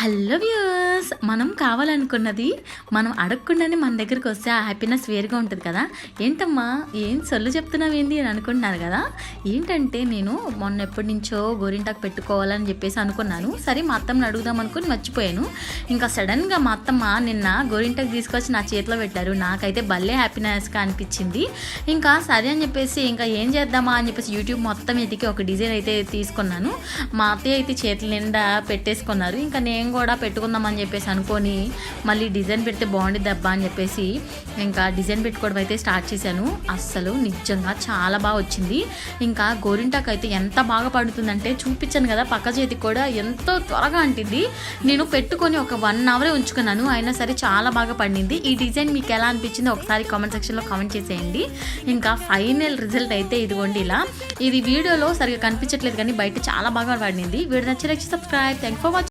Hello views మనం కావాలనుకున్నది మనం అడగకుండానే మన దగ్గరికి వస్తే ఆ హ్యాపీనెస్ వేరుగా ఉంటుంది కదా? ఏంటమ్మా ఏం సొల్లు చెప్తున్నావు ఏంది అని అనుకుంటున్నారు కదా? ఏంటంటే నేను మొన్న ఎప్పటి నుంచో గోరింటాకు పెట్టుకోవాలని చెప్పేసి అనుకున్నాను. సరే మా అత్తమ్మని అడుగుదాం అనుకుని మర్చిపోయాను. ఇంకా సడన్గా మా అత్తమ్మ నిన్న గోరింటాకు తీసుకొచ్చి నా చేతిలో పెట్టారు. నాకైతే భలే హ్యాపీనెస్గా అనిపించింది. ఇంకా సరే అని చెప్పేసి ఇంకా ఏం చేద్దామా అని చెప్పేసి యూట్యూబ్ మొత్తం ఎదికి ఒక డిజైన్ అయితే తీసుకున్నాను. మా అత్తయ్య అయితే చేతుల నిండా పెట్టేసుకున్నారు. ఇంకా నేను కూడా పెట్టుకుందామని చెప్పేసి అనుకొని మళ్ళీ డిజైన్ పెడితే బాగుండిద్ది అబ్బా అని చెప్పేసి ఇంకా డిజైన్ పెట్టుకోవడం అయితే స్టార్ట్ చేశాను. అస్సలు నిజంగా చాలా బాగా వచ్చింది. ఇంకా గోరింటాకు అయితే ఎంత బాగా పడుతుందంటే చూపించాను కదా పక్క చేతికి కూడా ఎంతో త్వరగా అంటింది. నేను పెట్టుకొని ఒక వన్ అవరే ఉంచుకున్నాను అయినా సరే చాలా బాగా పండింది. ఈ డిజైన్ మీకు ఎలా అనిపించిందో ఒకసారి కామెంట్ సెక్షన్లో కామెంట్ చేసేయండి. ఇంకా ఫైనల్ రిజల్ట్ అయితే ఇదిగోండి ఇలా. ఇది వీడియోలో సరిగా కనిపించట్లేదు కానీ బయట చాలా బాగా పడింది. వీడియో నచ్చిన సబ్స్క్రైబ్. Thank for watching